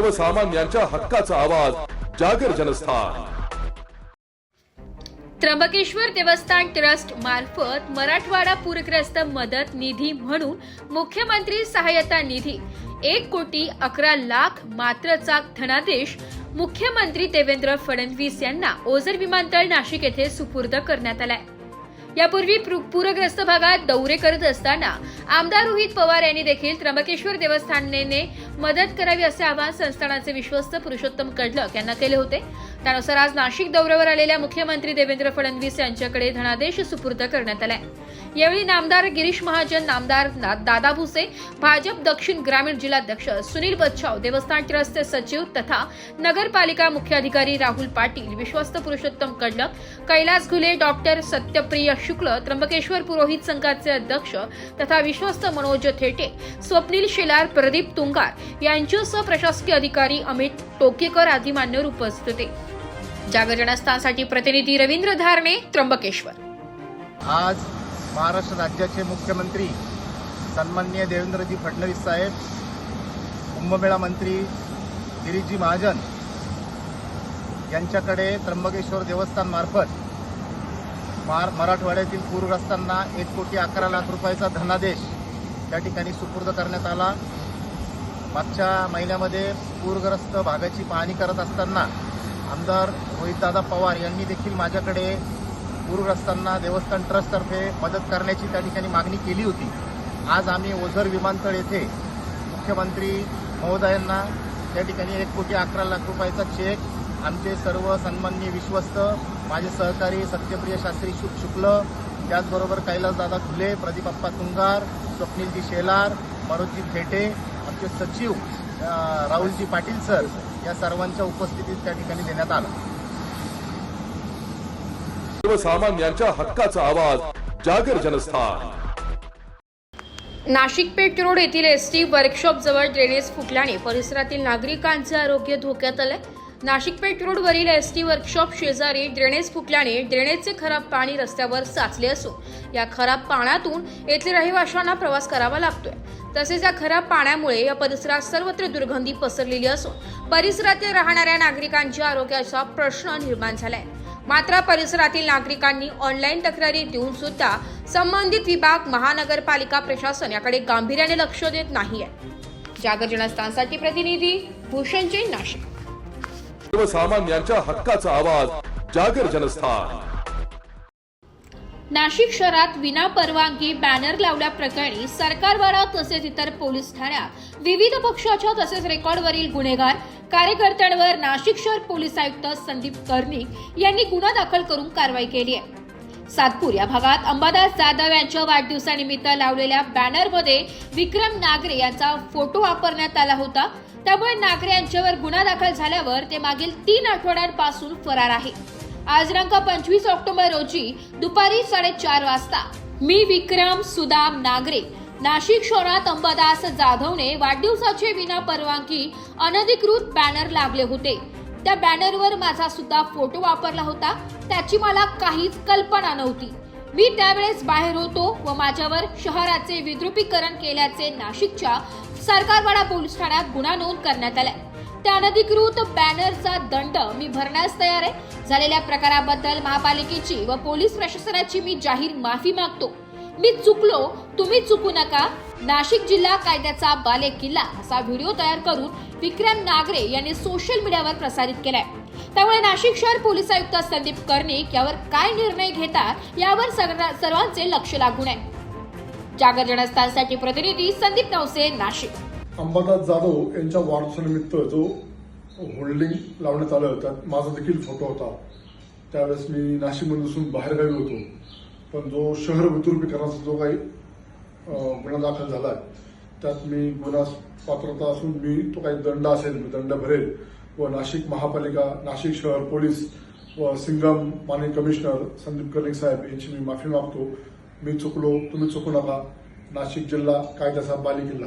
सर्वसामान्यांच्या हक्काचा आवाज जागर जनस्थान. त्र्यंबकेश्वर देवस्थान ट्रस्ट मार्फत मराठवाडा पूरग्रस्त मदत निधी म्हणून मुख्यमंत्री सहायता निधी. एक कोटी अकरा लाख मात्रचा धनादेश मुख्यमंत्री देवेंद्र फडणवीस यांना ओझर विमानतळ नाशिक येथे सुपूर्द करण्यात आलाय. यापूर्वी पूरग्रस्त भागात दौरे करत असताना आमदार रोहित पवार यांनी देखील त्र्यंबकेश्वर देवस्थानने मदत करावी असे आवाहन संस्थानाचे विश्वस्त पुरुषोत्तम कडलक यांना केले होते. त्यानुसार आज नाशिक दौऱ्यावर आलेल्या मुख्यमंत्री देवेंद्र फडणवीस यांच्याकडे धनादेश सुपूर्द करण्यात आलाय. यावेळी नामदार गिरीश महाजन नामदार दादा भुसे भाजप दक्षिण ग्रामीण जिल्हाध्यक्ष सुनील बच्छाव देवस्थान ट्रस्टचे सचिव तथा नगरपालिका मुख्याधिकारी राहुल पाटील विश्वस्त पुरुषोत्तम कडलक कैलास घुले डॉक्टर सत्यप्रिय शुक्ल त्र्यंबकेश्वर पुरोहित संघाचे अध्यक्ष तथा विश्वस्त मनोज थेटे स्वप्नील शेलार प्रदीप तुंगार यांच्यासह प्रशासकीय अधिकारी अमित टोकेकर आदी मान्यवर उपस्थित होते. जागरणस्थानसाठी प्रतिनिधी रवींद्र धारणे त्र्यंबकेश्वर. आज महाराष्ट्र राज्याचे मुख्यमंत्री सन्माननीय देवेंद्रजी फडणवीस साहेब कुंभमेळा मंत्री गिरीजी महाजन यांच्याकडे त्र्यंबकेश्वर देवस्थानमार्फत मार मराठवाड्यातील पूरग्रस्तांना एक कोटी अकरा लाख रुपयाचा धनादेश त्या ठिकाणी सुपूर्द करण्यात आला. मागच्या महिन्यामध्ये पूरग्रस्त भागाची पाहणी करत असताना आमदार रोहितदादा पवार यांनी देखील माझ्याकडे पूरग्रस्तांना देवस्थान ट्रस्टतर्फे मदत करण्याची त्या ठिकाणी मागणी केली होती. आज आम्ही ओझर विमानतळ येथे मुख्यमंत्री महोदयांना त्या ठिकाणी एक कोटी अकरा लाख रुपयाचा चेक आमचे सर्व सन्माननीय विश्वस्त माझे सहकारी सत्यप्रिय शास्त्री शु शुक्ल त्याचबरोबर कैलासदादा खुले प्रदीप अप्पा तुंगार स्वप्नीलजी शेलार मनोजजी थेटे आमचे सचिव राहुलजी पाटील सर या सर्वांच्या उपस्थितीत त्या ठिकाणी देण्यात आला. सर्वसामान्यांच्या हक्काचा आवाज जागर जनस्थान. नाशिक पेठ रोड येथील एस टी वर्कशॉप जवळ ड्रेनेज फुटल्याने परिसरातील नागरिकांचे आरोग्य धोक्यात आले नाशिक पेठ रोडवरील एस टी वर्कशॉप शेजारी ड्रेनेज फुटल्याने ड्रेनेजचे खराब पाणी रस्त्यावर साचले असून या खराब पाण्यातून येथील रहिवाशांना प्रवास करावा लागतोय. तसेच या खराब पाण्यामुळे या परिसरात सर्वत्र दुर्गंधी पसरलेली असून परिसरातील राहणाऱ्या नागरिकांच्या आरोग्याचा प्रश्न निर्माण झालाय. मात्र परिसरातील नागरिकांनी ऑनलाईन तक्रारी देऊन सुद्धा संबंधित विभाग महानगरपालिका प्रशासन याकडे गांभीर्याने लक्ष देत नाहीये. जागर जनस्थानसाठी प्रतिनिधी भूषणजी नाशिक. सर्वसामान्यांच्या हक्काचा आवाज जागर जनस्थान. नाशिक शहरात विना परवानगी बॅनर लावल्याप्रकरणी सरकारवाडा तसेच इतर पोलीस ठाण्यात विविध पक्षाच्या तसेच रेकॉर्डवरील गुन्हेगार कार्यकर्त्यांवर नाशिक शहर पोलीस आयुक्त संदीप कर्णिक यांनी गुन्हा दाखल करून कारवाई केली आहे. सातपूर या भागात अंबादास जाधव यांच्या वाढदिवसानिमित्त लावलेल्या बॅनरमध्ये विक्रम नागरे यांचा फोटो वापरण्यात आला होता. त्यामुळे नागरे यांच्यावर गुन्हा दाखल झाल्यावर ते मागील तीन आठवड्यांपासून फरार आहे. आज दिनांक पंचवीस ऑक्टोबर रोजी दुपारी साडेचार वाजता. मी विक्रम सुदाम नागरे. नाशिक शहरात अंबादास जाधवने वाढदिवसाचे विना परवानगी अनधिकृत बॅनर लागले होते. त्या बॅनरवर माझा सुद्धा फोटो वापरला होता. त्याची मला काहीच कल्पना नव्हती. मी त्यावेळेस बाहेर होतो व माझ्यावर शहराचे विद्रुपीकरण केल्याचे नाशिकच्या सरकारवाडा पोलीस ठाण्यात गुन्हा नोंद करण्यात आला त्या अनधिकृत बॅनरचा दंड मी भरण्यास तयार आहे? झालेल्या प्रकाराबद्दल महापालिकेची व पोलीस प्रशासनाची मी जाहीर माफी मागतो. मी चुकलो तुम्ही चुकू नका. नाशिक जिल्हा कायद्याचा बाले किल्ला असा व्हिडिओ तयार करून विक्रम नागरे यांनी सोशल मीडियावर प्रसारित केलाय. त्यामुळे नाशिक शहर पोलीस आयुक्त संदीप कर्णिक यावर काय निर्णय घेतात यावर सर्वांचे लक्ष लागून आहे. जागर जनस्थानसाठी प्रतिनिधी संदीप नवसे नाशिक. अंबादास जाधव यांच्या वाढदिवसानिमित्त जो होल्डिंग लावण्यात आलं त्यात माझा देखील फोटो होता. त्यावेळेस मी नाशिकमध्ये असून बाहेरगावी होतो. पण जो शहर विद्रुपीकरणाचा जो काही गुन्हा दाखल झाला आहे त्यात मी गुन्हा पात्रता असून मी तो काही दंड असेल मी दंड भरेल. व नाशिक महापालिका नाशिक शहर पोलीस व सिंगम माननीय कमिशनर संदीप कर्णिक साहेब यांची मी माफी मागतो. मी चुकलो तुम्ही चुकू नका. नाशिक जिल्हा कायद्याचा बालेकिल्ला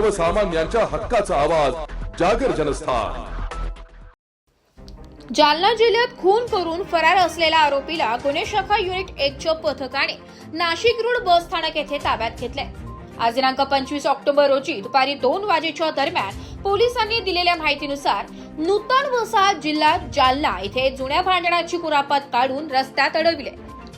सर्वसामान्यांच्या हक्काचा आवाज जागर जनस्थान. जालना जिल्ह्यात खून करून फरार असलेल्या आरोपीला गुन्हे शाखा युनिट एकच्या पथकाने नाशिक रोड बस स्थानक येथे ताब्यात घेतले आज दिनांक पंचवीस ऑक्टोबर रोजी दुपारी दोन वाजेच्या दरम्यान पोलिसांनी दिलेल्या माहितीनुसार नूतन वसाहत जिल्हा जालना येथे जुन्या भांडणाची कुरापत काढून रस्त्यात अडविले.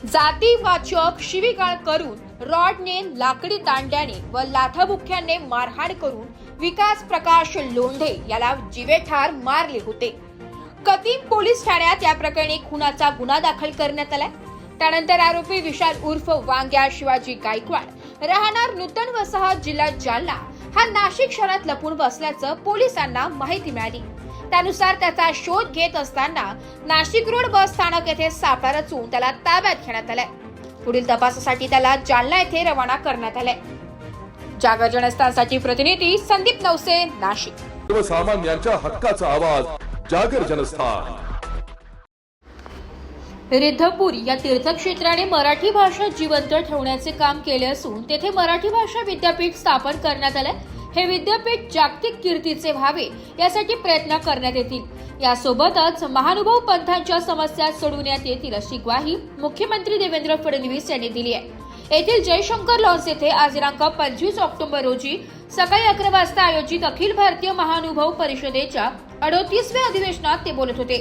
जातीवाचक शिवीगाळ करून रॉडने लाकडी दांड्याने व लाथाबुक्क्यांनी मारहाण करून विकास प्रकाश लोंढे याला जिवेठार मारले होते. कतीम पोलीस ठाण्यात या प्रकरणी खुनाचा गुन्हा दाखल करण्यात आलाय. त्यानंतर आरोपी विशाल उर्फ वांग्या शिवाजी गायकवाड राहणार नूतन वसाहत जिल्हा जालना हा नाशिक शहरात लपून बसल्याचं पोलिसांना माहिती मिळाली. त्यानुसार त्याचा शोध घेत असताना नाशिक रोड बस स्थानक येथे सापळा रचून त्याला ताब्यात घेण्यात आलाय. पुढील तपासासाठी त्याला जालना येथे रवाना करण्यात आलाय. जागर जनस्थानसाठी प्रतिनिधी संदीप नवसे नाशिक. सर्वसामान्यांच्या हक्काचा आवाज जागर जनस्थान. रिद्धपूर या तीर्थक्षेत्राने मराठी भाषा जिवंत ठेवण्याचे काम केले असून तेथे मराठी भाषा विद्यापीठ स्थापन करण्यात आले हे विद्यापीठ जागतिक कीर्तीचे व्हावे यासाठी प्रयत्न करण्यात येतील. यासोबतच महानुभाव पंथांच्या समस्या सोडवण्यात येतील अशी ग्वाही मुख्यमंत्री देवेंद्र फडणवीस यांनी दिली आहे. येथील जयशंकर लॉन्स येथे आज दिनांक पंचवीस ऑक्टोबर रोजी सकाळी अकरा वाजता आयोजित अखिल भारतीय महानुभाव परिषदेच्या अडोतीसव्या अधिवेशनात ते बोलत होते.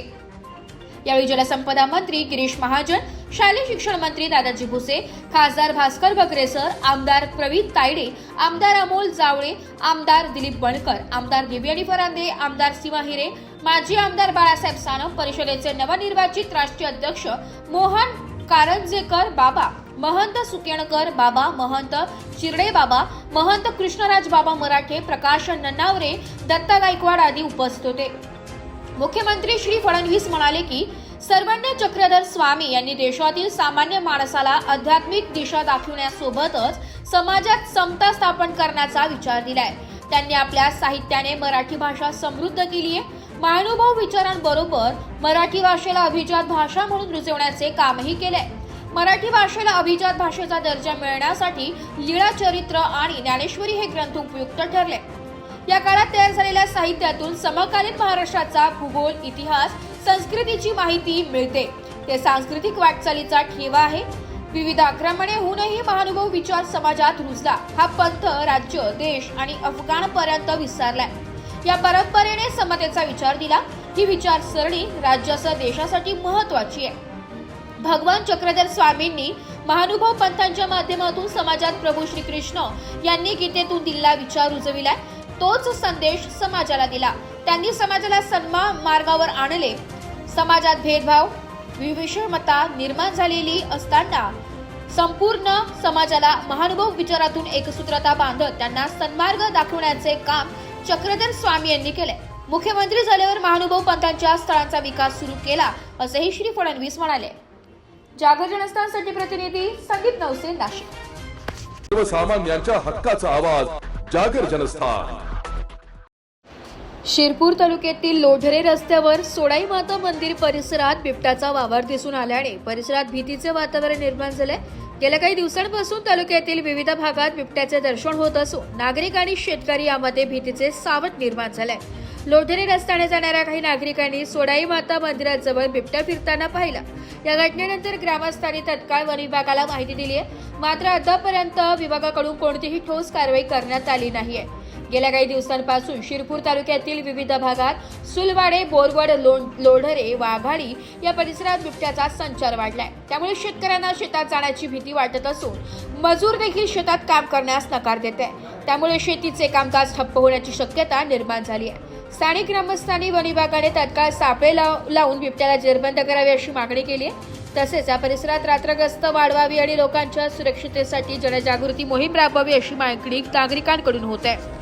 यावेळी जलसंपदा मंत्री गिरीश महाजन शालेय शिक्षण मंत्री दादाजी भुसे खासदार भास्कर बकरे सर आमदार प्रवीण तायडे आमदार अमोल जावळे आमदार दिलीप बणकर आमदार दिव्यानी फरांदे आमदार सीमा हिरे माजी आमदार बाळासाहेब सानप परिषदेचे नवनिर्वाचित राष्ट्रीय अध्यक्ष मोहन कारंजेकर बाबा महंत सुकेणकर बाबा महंत चिरडे बाबा महंत कृष्णराज बाबा मराठे प्रकाश नन्नावरे दत्ता गायकवाड आदी उपस्थित होते. मुख्यमंत्री श्री फडणवीस म्हणाले की सर्वण्य चक्रधर स्वामी यांनी देशातील सामान्य माणसाला आध्यात्मिक दिशा दाखवण्यासोबतच समाजात समता स्थापन करण्याचा विचार दिलाय. त्यांनी आपल्या साहित्याने मराठी भाषा समृद्ध केली आहे महानुभाव विचारांबरोबर मराठी भाषेला अभिजात भाषा म्हणून रुजवण्याचे कामही केलंय. मराठी भाषेला अभिजात भाषेचा दर्जा मिळण्यासाठी लीळा चरित्र आणि ज्ञानेश्वरी हे ग्रंथ उपयुक्त ठरले. या काळात तयार झालेल्या साहित्यातून समकालीन महाराष्ट्राचा भूगोल इतिहास संस्कृतीची माहिती मिळते. ते सांस्कृतिक वाटचालीचा ठेवा आहे. विविध आक्रमणे होऊनही महानुभव विचार समाजात रुजला. हा पंथ राज्य देश आणि अफगाणपर्यंत विस्तारलाय. या परंपरेने समतेचा विचार दिला. ही विचारसरणी राज्यासह देशासाठी महत्वाची आहे. भगवान चक्रधर स्वामींनी महानुभाव पंथांच्या माध्यमातून समाजात प्रभू श्रीकृष्ण यांनी गीतेतून दिलेला विचार रुजविलाय. तोच संदेश समाजाला दिला. त्यांनी समाजाला सन्मान मार्गावर आणले. समाजात भेदभाव विषमता निर्माण झालेली असताना संपूर्ण समाजाला महानुभव विचारातून एकसूत्रता बांधत त्यांना सन्मार्ग दाखवण्याचे काम चक्रधर स्वामी यांनी केले. मुख्यमंत्री झाल्यावर महानुभाव पंथांच्या स्थळांचा विकास सुरू केला असेही श्री फडणवीस म्हणाले. जागर जनस्थानसाठी प्रतिनिधी संदीप नवसे नाशिक. सर्वसामान्यांच्या हक्काचा आवाज जागर जनस्थान. शिरपूर तालुक्यातील लोढरे रस्त्यावर सोडाई माता मंदिर परिसरात बिबट्याचा वावर दिसून आल्याने परिसरात भीतीचे वातावरण निर्माण झाले. गेल्या काही दिवसांपासून तालुक्यातील विविध भागात बिबट्याचे दर्शन होत असून नागरिक आणि शेतकरी यामध्ये भीतीचे सावट निर्माण झाले. लोढरे रस्त्याने जाणाऱ्या काही नागरिकांनी सोडाई माता मंदिराजवळ बिबट्या फिरताना पाहिला. या घटनेनंतर ग्रामस्थांनी तत्काळ वन विभागाला माहिती दिली आहे मात्र आतापर्यंत विभागाकडून कोणतीही ठोस कारवाई करण्यात आली नाहीये. गेल्या काही दिवसांपासून शिरपूर तालुक्यातील विविध भागात सुलवाडे बोरवड लोण- लोढरे वाघाडी या परिसरात बिबट्याचा संचार वाढलाय. त्यामुळे शेतकऱ्यांना शेतात जाण्याची भीती वाटत असून मजूर देखील शेतात काम करण्यास नकार देत आहे त्यामुळे शेतीचे कामकाज ठप्प होण्याची शक्यता निर्माण झाली आहे. स्थानिक ग्रामस्थांनी वनविभागाने तत्काळ सापळे लाव- लावून बिबट्याला जेरबंद करावे अशी मागणी केली आहे. तसेच या परिसरात रात्रग्रस्त वाढवावी आणि लोकांच्या सुरक्षितेसाठी जनजागृती मोहीम राबवावी अशी मागणी नागरिकांकडून होत आहे.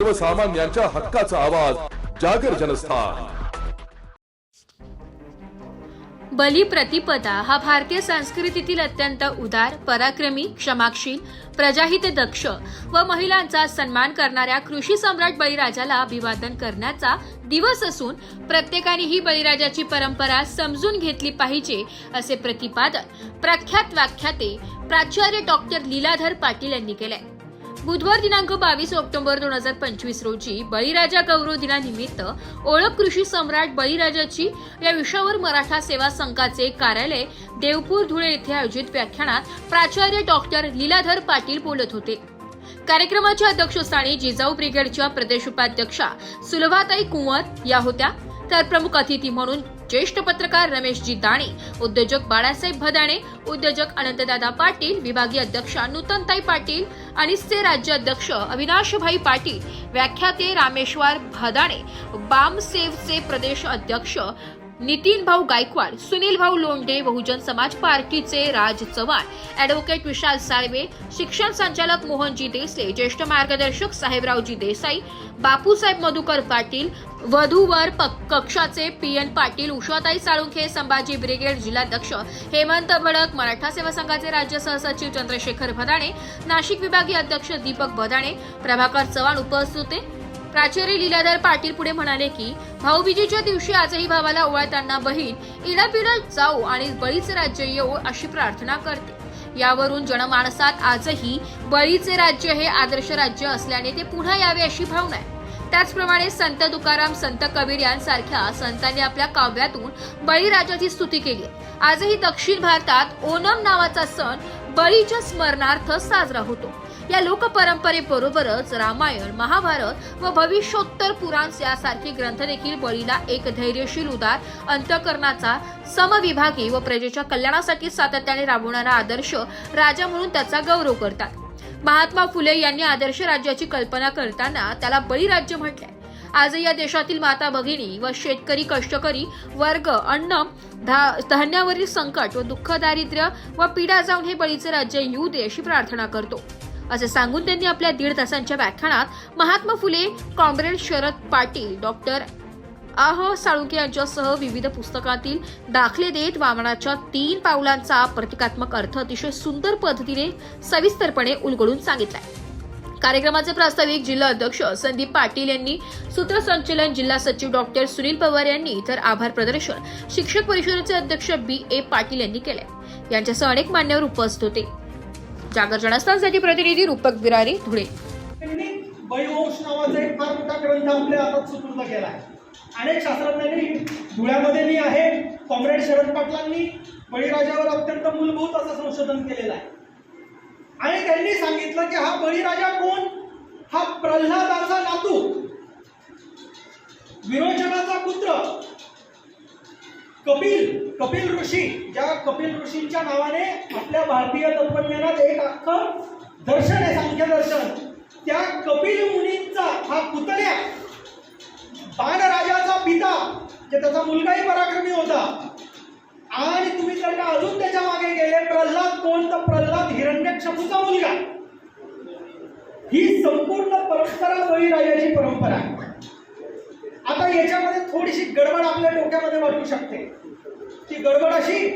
सर्वसामान्यांच्या हक्काचा आवाज जागर जनस्थान. बली प्रतिपदा हा भारतीय संस्कृतीतील अत्यंत उदार पराक्रमी क्षमाशील प्रजाहित दक्ष व महिलांचा सन्मान करणाऱ्या कृषी सम्राट बळीराजाला अभिवादन करण्याचा दिवस असून प्रत्येकाने ही बळीराजाची परंपरा समजून घेतली पाहिजे असे प्रतिपादन प्रख्यात व्याख्याते प्राचार्य डॉक्टर लीलाधर पाटील यांनी केलंय. बुधवार दिनांक बावीस ऑक्टोबर दोन हजार पंचवीस रोजी बळीराजा गौरव दिनानिमित्त ओळख कृषी सम्राट बळीराजाची या विषयावर मराठा सेवा संघाचे कार्यालय देवपूर धुळे येथे आयोजित व्याख्यानात प्राचार्य डॉक्टर लीलाधर पाटील बोलत होते. कार्यक्रमाच्या अध्यक्षस्थानी जिजाऊ ब्रिगेडच्या प्रदेश उपाध्यक्षा सुलभाताई कुंवर या होत्या. तर प्रमुख अतिथी म्हणून ज्येष्ठ पत्रकार रमेशजी दाणे उद्योजक बाळासाहेब भदाणे उद्योजक अनंतदादा पाटील विभागीय अध्यक्षा नूतनताई पाटील आणि से राज्य अध्यक्ष अविनाशभाई पाटील. व्याख्याते रामेश्वर भदाणे. बामसेवचे प्रदेश अध्यक्ष नितीन भाऊ गायकवाड सुनील भाऊ लोंढे बहुजन समाज पार्टीचे राज चव्हाण अॅडव्होकेट विशाल साळवे शिक्षण संचालक मोहनजी देसले ज्येष्ठ मार्गदर्शक साहेबरावजी देसाई बापूसाहेब मधुकर पाटील वधूवर प- कक्षाचे P N Patil Ushatai Salunkhe Sambhaji brigade जिल्हाध्यक्ष हेमंत भडक मराठा सेवा संघाचे राज्य सहसचिव चंद्रशेखर भदाणे नाशिक विभागीय अध्यक्ष दीपक भदाणे प्रभाकर चव्हाण उपस्थित होते. प्राचार्य लीलाधर पाटील पुढे म्हणाले की भाऊबीजेच्या दिवशी आजही भावाला ओवाळताना बहीण इडापिडा जाऊ आणि बळीचे राज्य येऊ अशी प्रार्थना करते. यावरून जनमानसात आजही बळीचे राज्य हे आदर्श राज्य असल्याने ते पुन्हा यावे अशी भावना आहे. त्याचप्रमाणे संत तुकाराम संत कबीर यांसारख्या संतांनी आपल्या काव्यातून बळीराजाची स्तुती केली आजही दक्षिण भारतात ओणम नावाचा सण बळीच्या स्मरणार्थ साजरा होतो. या लोकपरंपरेबरोबरच रामायण महाभारत व भविष्योत्तर पुराण यासारखे ग्रंथ देखील बळीला एक धैर्यशील उदार अंतकरणाचा समविभागी व प्रजेच्या कल्याणासाठी सातत्याने राबवणारा आदर्श राजा म्हणून त्याचा गौरव करतात. महात्मा फुले यांनी आदर्श राज्याची कल्पना करताना त्याला बळीराज्य म्हटले आज या देशातील माता भगिनी व शेतकरी कष्टकरी वर्ग अन्न धा- धान्यावरील संकट व दुःख दारिद्र्य व पीडा जाऊन हे बळीचे राज्य येऊ दे अशी प्रार्थना करतो. असे सांगून त्यांनी आपल्या दीड तासांच्या व्याख्यानात महात्मा फुले कॉम्रेड शरद पाटील डॉक्टर आह साळुंके यांच्यासह विविध पुस्तकातील दाखले देत वामनाच्या तीन पावलांचा प्रतिकात्मक अर्थ अतिशय सुंदर पद्धतीने सविस्तरपणे उलगडून सांगितलाय. कार्यक्रमाचे प्रास्ताविक जिल्हा अध्यक्ष संदीप पाटील यांनी सूत्रसंचलन जिल्हा सचिव डॉक्टर सुनील पवार यांनी तर आभार प्रदर्शन शिक्षक परिषदेचे अध्यक्ष बी ए पाटील यांनी केले यांच्यासह अनेक मान्यवर उपस्थित होते. जागर जनस्थानसाठी प्रतिनिधी रूपक बिरारी धुळे. त्यांनी नावाचा एक फार मोठा ग्रंथ आपल्या हातात सुपूर्द केला आहे. अनेक शास्त्रज्ञांनी धुळ्यामध्ये मी आहे कॉम्रेड शरद पाटलांनी बळीराजावर अत्यंत मूलभूत असं संशोधन केलेलं आहे. आणि त्यांनी सांगितलं की हा बळीराजा कोण? हा प्रल्हादाचा नातू विरोचनाचा पुत्र कपिल कपिल ऋषी. ज्या कपिल ऋषींच्या नावाने आपल्या भारतीय तत्वज्ञानात एक अख्खं दर्शन आहे सांख्य दर्शन. त्या कपिल मुनींचा हा पुतण्या बाणराजाचा पिता जे त्याचा मुलगाही पराक्रमी होता. आणि तुम्ही जर का अजून त्याच्यामागे गेले? प्रल्हाद कोण? तर प्रल्हाद हिरण्यक्षपूचा मुलगा. ही संपूर्ण परंपरा बळीराजाची परंपरा आहे. आता याच्यामध्ये थोडीशी गडबड आपल्या डोक्यामध्ये वाटू शकते. ती गडबड अशी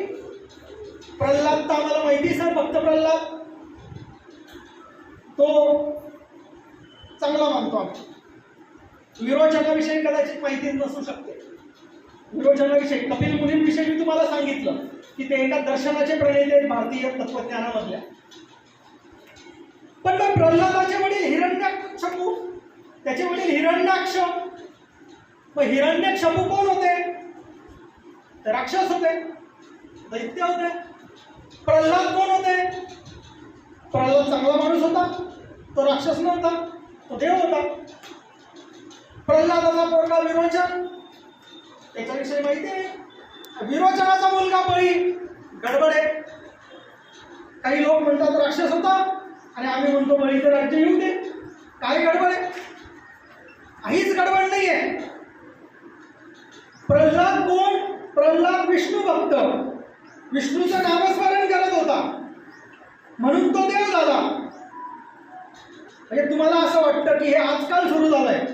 प्रल्हाद तर आम्हाला माहिती सर भक्त प्रल्हाद. तो चांगला मानतो आम्ही. विरोचनाविषयी कदाचित माहिती नसू शकते. विरोचनाविषयी कपिल मुलींविषयी मी तुम्हाला सांगितलं की ते एका दर्शनाचे प्रणेते आहेत भारतीय तत्वज्ञानामधल्या पण मग प्रल्हादाचे वडील हिरण्याक्षपू त्याचे वडील हिरण्याक्ष मग हिरण्य क्षमू कोण होते? ते राक्षस होते. दैत्य होते. प्रल्हाद कोण होते? प्रल्हाद चांगला माणूस होता. तो राक्षस नव्हता. तो देव होता. प्रल्हादाचा पोरगा विरोचन. त्याच्याविषयी माहिती आहे. विरोचनाचा मुलगा बळी गडबड आहे. काही लोक म्हणतात राक्षस होता. आणि आम्ही म्हणतो बळीचं राज्य येऊ दे. काय गडबड आहे? काहीच गडबड नाही आहे प्रल्हाद कोण? प्रल्हाद विष्णू भक्त. विष्णूचं नामस्मरण करत होता. म्हणून तो देव झाला. म्हणजे तुम्हाला असं वाटतं की हे आजकाल सुरू झालंय.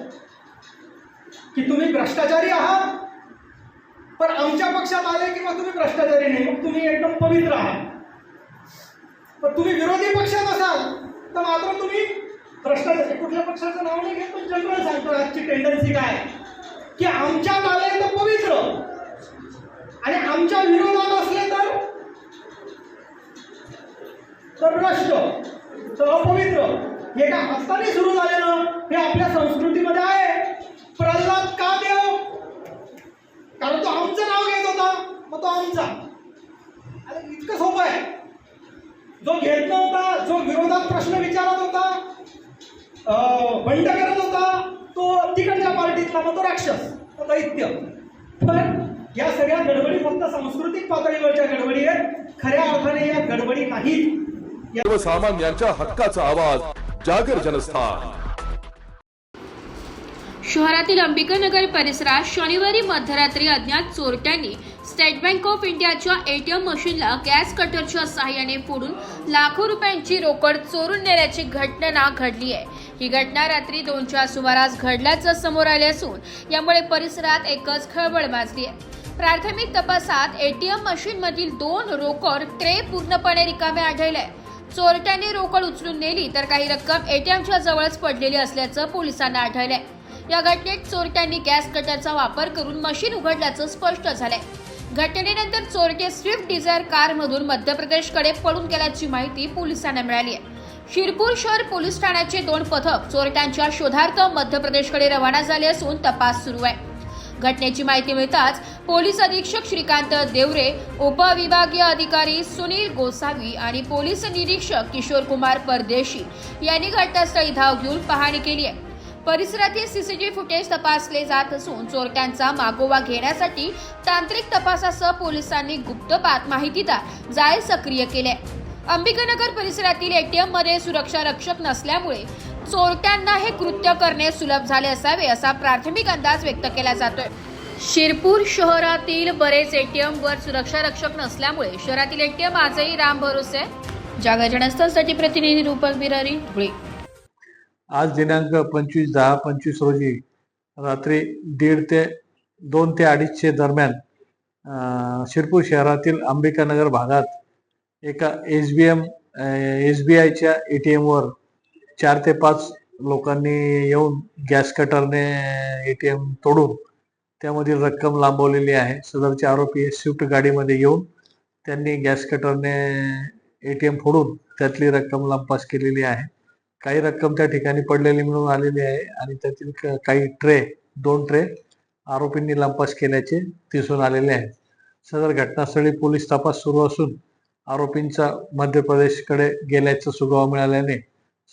की तुम्ही भ्रष्टाचारी आहात पण आमच्या पक्षात आले की मग तुम्ही भ्रष्टाचारी नाही मग तुम्ही एकदम पवित्र आहात. पण तुम्ही विरोधी पक्षात असाल तर मात्र तुम्ही भ्रष्टाचारी. कुठल्या पक्षाचं नाव नाही घेत पण जनरल सांगतो आजची टेंडन्सी काय आहे? की आमच्यात आले तर आणि आमच्या विरोधात असले तर? तर भ्रष्ट तर अपवित्र. हे काय आत्ताने सुरू झालेलं? हे आपल्या संस्कृतीमध्ये आहे. प्रल्हाद का देव? कारण तो आमचं नाव घेत होता. मग तो आमचा. अरे इतकं सोपं आहे. जो घेत नव्हता जो विरोधात प्रश्न विचारत होता बंड करत होता तो तिकडच्या पार्टीतला मग तो राक्षस तो दैत्य. पण या सगळ्या गडबडी फक्त सांस्कृतिक पातळीवरच्या गडबडी आहेत. खऱ्या अर्थाने या गडबडी नाहीत. सर्वसामान्यांच्या हक्काचा आवाज जागर जनस्थान. शहरातील अंबिकानगर परिसरात शनिवारी मध्यरात्री अज्ञात चोरट्यांनी स्टेट बँक ऑफ इंडियाच्या एटीएम मशीनला गॅस कटरच्या सहाय्याने फोडून लाखो रुपयांची रोकड चोरून नेल्याची घटना घडली आहे. ही घटना रात्री दोनच्या सुमारास घडल्याचं समोर आले असून यामुळे परिसरात एकच खळबळ माजली आहे. प्राथमिक तपासात एटीएम मशीनमधील दोन रोकड ट्रे पूर्णपणे रिकामे आढळले चोरट्यांनी रोकड उचलून नेली तर काही रक्कम एटीएमच्या जवळच पडलेली असल्याचं पोलिसांना आढळलंय. या घटनेत चोरट्यांनी गॅस कटरचा वापर करून मशीन उघडल्याचं स्पष्ट झालंय. घटनेनंतर चोरटे स्विफ्ट डिझायर कारमधून मध्य प्रदेशकडे पळून गेल्याची माहिती पोलिसांना मिळाली आहे. शिरपूर शहर पोलीस ठाण्याचे दोन पथक चोरट्यांच्या शोधार्थ मध्य प्रदेशकडे रवाना झाले असून तपास सुरू आहे. घटनेची माहिती मिळताच पोलीस अधीक्षक श्रीकांत देवरे उपविभागीय अधिकारी सुनील गोसावी आणि पोलीस निरीक्षक किशोर कुमार परदेशी यांनी घटनास्थळी धाव घेऊन पाहणी केली आहे. परिसरातील सीसीटीव्ही फुटेज तपासले जात असून चोरट्यांचा मागोवा घेण्यासाठी तांत्रिक तपासासह पोलिसांनी गुप्त माहितीदार जाळे सक्रिय केले अंबिकानगर परिसरातील एटीएममध्ये सुरक्षा रक्षक नसल्यामुळे चोरट्यांना हे कृत्य करणे सुलभ झाले असावे असा प्राथमिक अंदाज व्यक्त केला जातोय. शिरपूर शहरातील बरेच एटीएम वर सुरक्षा रक्षक नसल्यामुळे शहरातील एटीएम आजही राम भरोसे. जागा जनस्थासाठी प्रतिनिधी रूपक बिरारी धुळे. आज दिनांक पंचवीस दहा पंचवीस रोजी रात्री दीड ते दोन ते अडीचशे दरम्यान शिरपूर शहरातील अंबिकानगर भागात एका S B M S B आयच्या ए टी एमवर चार ते पाच लोकांनी येऊन गॅस कटरने ए टी एम तोडून त्यामधील रक्कम लांबवलेली आहे. सदरचे आरोपी स्विफ्ट गाडीमध्ये येऊन त्यांनी गॅस कटरने ए टी एम फोडून त्यातली रक्कम लांबपास केलेली आहे. काही रक्कम त्या ठिकाणी पडलेली मिळून आलेली आहे आणि त्यातील क- काही ट्रे दोन ट्रे आरोपींनी लंपास केल्याचे दिसून आलेले आहे. सदर घटनास्थळी पोलीस तपास सुरू असून आरोपींचा मध्य प्रदेशकडे गेल्याचं सुगावा मिळाल्याने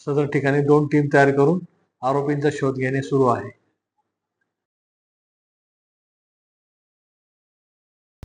सदर ठिकाणी दोन टीम तयार करून आरोपींचा शोध घेणे सुरू आहे.